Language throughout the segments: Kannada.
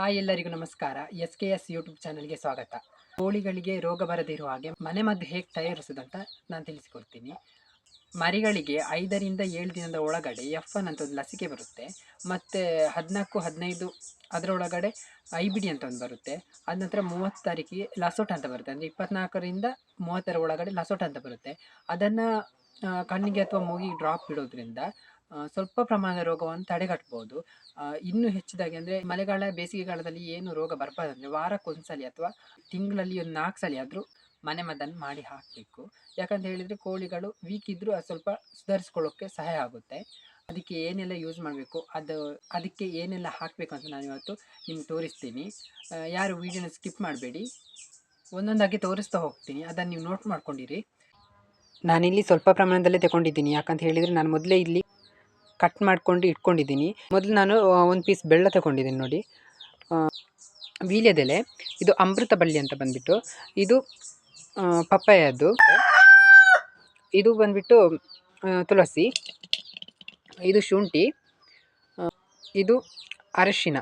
ಹಾಯ್ ಎಲ್ಲರಿಗೂ ನಮಸ್ಕಾರ. ಎಸ್ ಕೆ ಎಸ್ ಯೂಟ್ಯೂಬ್ ಚಾನಲ್ಗೆ ಸ್ವಾಗತ. ಕೋಳಿಗಳಿಗೆ ರೋಗ ಬರದಿರುವ ಹಾಗೆ ಮನೆಮದ್ದು ಹೇಗೆ ತಯಾರಿಸೋದಂತ ನಾನು ತಿಳಿಸಿಕೊಡ್ತೀನಿ. ಮರಿಗಳಿಗೆ ಐದರಿಂದ ಏಳು ದಿನದ ಒಳಗಡೆ ಎಫ್ ಒನ್ ಅಂತ ಒಂದು ಲಸಿಕೆ ಬರುತ್ತೆ. ಮತ್ತು ಹದಿನಾಲ್ಕು, ಹದಿನೈದು ಅದರೊಳಗಡೆ ಐ ಬಿ ಡಿ ಅಂತ ಒಂದು ಬರುತ್ತೆ. ಅದ ನಂತರ ಮೂವತ್ತು ತಾರೀಕಿಗೆ ಲಸೋಟ್ ಅಂತ ಬರುತ್ತೆ. ಅಂದರೆ ಇಪ್ಪತ್ನಾಲ್ಕರಿಂದ ಮೂವತ್ತರ ಒಳಗಡೆ ಲಸೋಟ್ ಅಂತ ಬರುತ್ತೆ. ಅದನ್ನು ಕಣ್ಣಿಗೆ ಅಥವಾ ಮೂಗಿಗೆ ಡ್ರಾಪ್ ಇಡೋದ್ರಿಂದ ಸ್ವಲ್ಪ ಪ್ರಮಾಣದ ರೋಗವನ್ನು ತಡೆಗಟ್ಬೋದು. ಇನ್ನು ಹೆಚ್ಚಿದಾಗಿ ಅಂದರೆ ಮಳೆಗಾಲ, ಬೇಸಿಗೆಗಾಲದಲ್ಲಿ ಏನು ರೋಗ ಬರಬಾರ್ದಂದ್ರೆ ವಾರಕ್ಕೊಂದ್ಸಲಿ ಅಥವಾ ತಿಂಗಳಲ್ಲಿ ಒಂದು ನಾಲ್ಕು ಸಲ ಆದರೂ ಮನೆ ಮದ್ದನ್ನು ಮಾಡಿ ಹಾಕಬೇಕು. ಯಾಕಂತ ಹೇಳಿದರೆ ಕೋಳಿಗಳು ವೀಕ್ ಇದ್ದರೂ ಅದು ಸ್ವಲ್ಪ ಸುಧಾರಿಸ್ಕೊಳ್ಳೋಕ್ಕೆ ಸಹಾಯ ಆಗುತ್ತೆ. ಅದಕ್ಕೆ ಏನೆಲ್ಲ ಯೂಸ್ ಮಾಡಬೇಕು? ಅದು, ಅದಕ್ಕೆ ಏನೆಲ್ಲ ಹಾಕಬೇಕು ಅಂತ ನಾನು ಇವತ್ತು ನಿಮ್ಗೆ ತೋರಿಸ್ತೀನಿ. ಯಾರು ವೀಡಿಯೋನ ಸ್ಕಿಪ್ ಮಾಡಬೇಡಿ. ಒಂದೊಂದಾಗಿ ತೋರಿಸ್ತಾ ಹೋಗ್ತೀನಿ. ಅದನ್ನು ನೀವು ನೋಟ್ ಮಾಡ್ಕೊಂಡಿರಿ. ನಾನಿಲ್ಲಿ ಸ್ವಲ್ಪ ಪ್ರಮಾಣದಲ್ಲೇ ತಗೊಂಡಿದ್ದೀನಿ. ಯಾಕಂತ ಹೇಳಿದರೆ ನಾನು ಮೊದಲೇ ಇಲ್ಲಿ ಕಟ್ ಮಾಡ್ಕೊಂಡು ಇಟ್ಕೊಂಡಿದ್ದೀನಿ. ಮೊದಲು ನಾನು ಒಂದು ಪೀಸ್ ಬೆಲ್ಲ ತಗೊಂಡಿದ್ದೀನಿ ನೋಡಿ. ವೀಳ್ಯದೆಲೆ ಇದು ಅಮೃತ ಬಳ್ಳಿ ಅಂತ ಬಂದ್ಬಿಟ್ಟು, ಇದು ಪಪ್ಪಾಯದ್ದು. ಇದು ಬಂದ್ಬಿಟ್ಟು ತುಳಸಿ, ಇದು ಶುಂಠಿ ಇದು ಅರಶಿನ.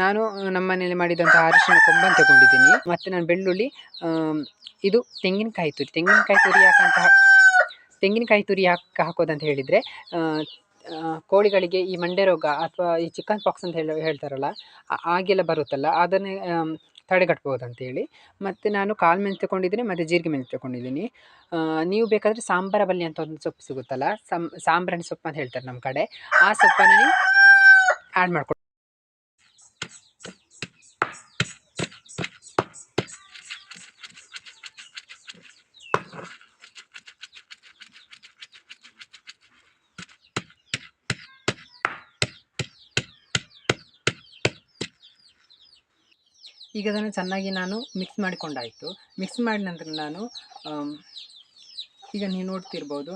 ನಾನು ನಮ್ಮ ಮನೆಯಲ್ಲಿ ಮಾಡಿದಂಥ ಅರಶಿನ ಕೊಂಬನ್ನು ತಗೊಂಡಿದ್ದೀನಿ. ಮತ್ತು ನಾನು ಬೆಳ್ಳುಳ್ಳಿ ಇದು ತೆಂಗಿನಕಾಯಿ ತುರಿ. ತೆಂಗಿನಕಾಯಿ ತುರಿ ಯಾಕಂತ, ತೆಂಗಿನಕಾಯಿ ತುರಿ ಯಾಕೆ ಹಾಕೋದಂತ ಹೇಳಿದರೆ ಕೋಳಿಗಳಿಗೆ ಈ ಮಂಡೆ ರೋಗ ಅಥವಾ ಈ ಚಿಕನ್ ಪಾಕ್ಸ್ ಅಂತ ಹೇಳಿ ಹೇಳ್ತಾರಲ್ಲ ಆಗೆಲ್ಲ ಬರುತ್ತಲ್ಲ, ಅದನ್ನೇ ತಡೆಗಟ್ಬೋದು ಅಂತೇಳಿ ಮತ್ತು ನಾನು ಕಾಲು ಮೆಣಸು ತಗೊಂಡಿದ್ದೀನಿ ಮತ್ತು ಜೀರಿಗೆ ಮೆಣಸು ತಗೊಂಡಿದ್ದೀನಿ ನೀವು ಬೇಕಾದರೆ ಸಾಂಬಾರ ಬಲ್ಲಿ ಅಂತ ಒಂದು ಸೊಪ್ಪು ಸಿಗುತ್ತಲ್ಲ ಸಾಂಬ್ರಾಣಿ ಸೊಪ್ಪು ಅಂತ ಹೇಳ್ತಾರೆ ನಮ್ಮ ಕಡೆ. ಆ ಸೊಪ್ಪನ್ನು ಆ್ಯಡ್ ಮಾಡ್ಕೊಂಡು ಈಗ ಅದನ್ನು ಚೆನ್ನಾಗಿ ನಾನು ಮಿಕ್ಸ್ ಮಾಡಿಕೊಂಡಾಯಿತು. ಮಿಕ್ಸ್ ಮಾಡಿದ ನಂತರ ನಾನು ಈಗ ನೀವು ನೋಡ್ತಿರ್ಬೋದು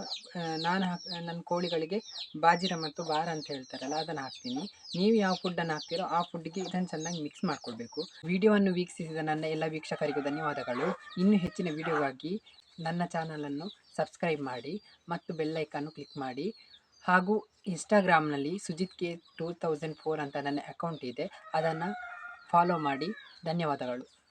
ನಾನು ನನ್ನ ಕೋಳಿಗಳಿಗೆ ಬಾಜಿರ ಮತ್ತು ಬಾರ ಅಂತ ಹೇಳ್ತಾರಲ್ಲ, ಅದನ್ನು ಹಾಕ್ತೀನಿ. ನೀವು ಯಾವ ಫುಡ್ಡನ್ನು ಹಾಕ್ತೀರೋ ಆ ಫುಡ್ಡಿಗೆ ಇದನ್ನು ಚೆನ್ನಾಗಿ ಮಿಕ್ಸ್ ಮಾಡ್ಕೊಳ್ಬೇಕು. ವಿಡಿಯೋವನ್ನು ವೀಕ್ಷಿಸಿದ ನನ್ನ ಎಲ್ಲ ವೀಕ್ಷಕರಿಗೂ ಧನ್ಯವಾದಗಳು. ಇನ್ನೂ ಹೆಚ್ಚಿನ ವಿಡಿಯೋಗಾಗಿ ನನ್ನ ಚಾನಲನ್ನು ಸಬ್ಸ್ಕ್ರೈಬ್ ಮಾಡಿ ಮತ್ತು ಬೆಲ್ಲೈಕನ್ನು ಕ್ಲಿಕ್ ಮಾಡಿ. ಹಾಗೂ ಇನ್ಸ್ಟಾಗ್ರಾಮ್ನಲ್ಲಿ Sujith K two thousand four ಅಂತ ನನ್ನ ಅಕೌಂಟ್ ಇದೆ. ಅದನ್ನು ಫಾಲೋ ಮಾಡಿ. ಧನ್ಯವಾದಗಳು.